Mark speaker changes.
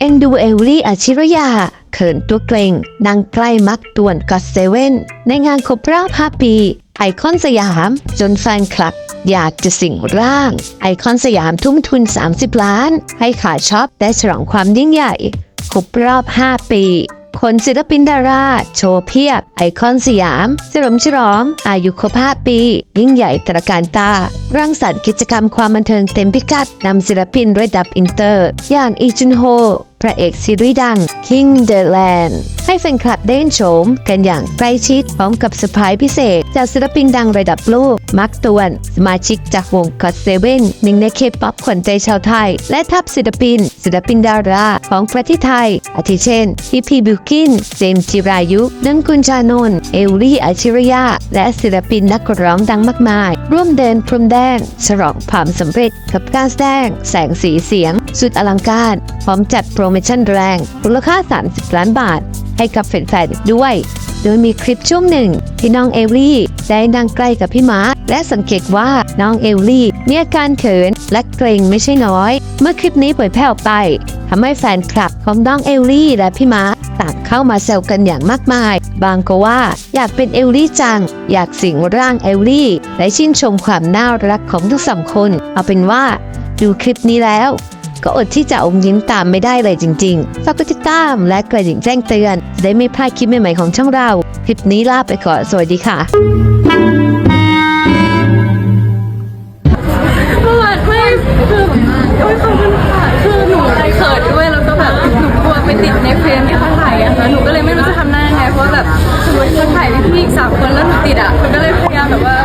Speaker 1: เอ็นดูเอลลี่อาชิรยาเขินตัวเกรงนางใกล้มักต่วนก็อตเซเว่นในงานครบรอบ5ปี ไอคอนสยาม จนแฟนคลับ อยากจะสิงร่าง ไอคอนสยามทุ่มทุน 30 ล้าน ให้ขาช็อปได้ฉลองความยิ่งใหญ่ ครบรอบ 5 ปีคนศิลปินดารา โชว์เพียบ ไอคอนสยามเฉลิมฉลอง อายุครบ5ปี ยิ่งใหญ่ตระการตา ร่างสรรค์กิจกรรมความบันเทิงเต็มพิกัดนำศิลปินระดับอินเตอร์ อย่างอีจุนโฮ ระเอกซีรีส์ดัง King the Land ให้แฟนคลับได้เห็นโฉมกันอย่างใกล้ชิดพร้อมกับเซอร์ไพรส์พิเศษ จากศิลปินดังระดับโลกมักตวน สมาชิกจากวง God Seven หนึ่งในเคป๊อปขวัญใจชาวไทย และทัพศิลปิน ศิลปินดาราของประเทศไทย อาทิเช่นพีพีบิวกิน เจมส์จิรายุนังกุลชานนท์เอลลี่อาชิรยา และศิลปินนักร้องดังมากมาย ร่วมเดินพรมแดงฉลองความสำเร็จกับการแสดงแสงสีเสียง สุดอลังการพร้อมจัดโปรโมชั่นแรงมูลค่า 30 ล้านบาท ให้กับแฟนๆด้วย โดยมีคลิปช่วงหนึ่งที่น้องเอลลี่ได้นั่งใกล้กับพี่มาและสังเกตว่าน้องเอลลี่มีอาการเขินและเกรงไม่ใช่น้อย เมื่อคลิปนี้เผยแพร่ออกไปทำให้แฟนคลับของน้องเอลลี่และพี่มาต่างเข้ามาแซวกันอย่างมากมาย บางก็ว่าอยากเป็นเอลลี่จัง อยากสิงร่างเอลลี่ และชื่นชมความน่ารักของทั้งสองคน เอาเป็นว่า ดูคลิปนี้แล้ว ก็อดที่จะอมยิ้มตามไม่ได้เลยจริงๆ ฝากกดติดตามและกระดิ่งแจ้งเตือนได้ไม่พลาดคลิปใหม่ๆของช่องเรา คลิปนี้ลาไปขอสวัสดีค่ะ
Speaker 2: ประหลมาคโอ้ยคือหนูเขินด้วยแล้วก็แบบหนูกลัวไปติดในเฟรที่เขาถ่ายอะค่ะหนูก็เลยไม่รู้จะทำหน้ายังไงเพราะแบบสมมติคนถ่ายพี่อีกสามคนแล้วหนูติดอะมันก็เลยพยายามแบบว่า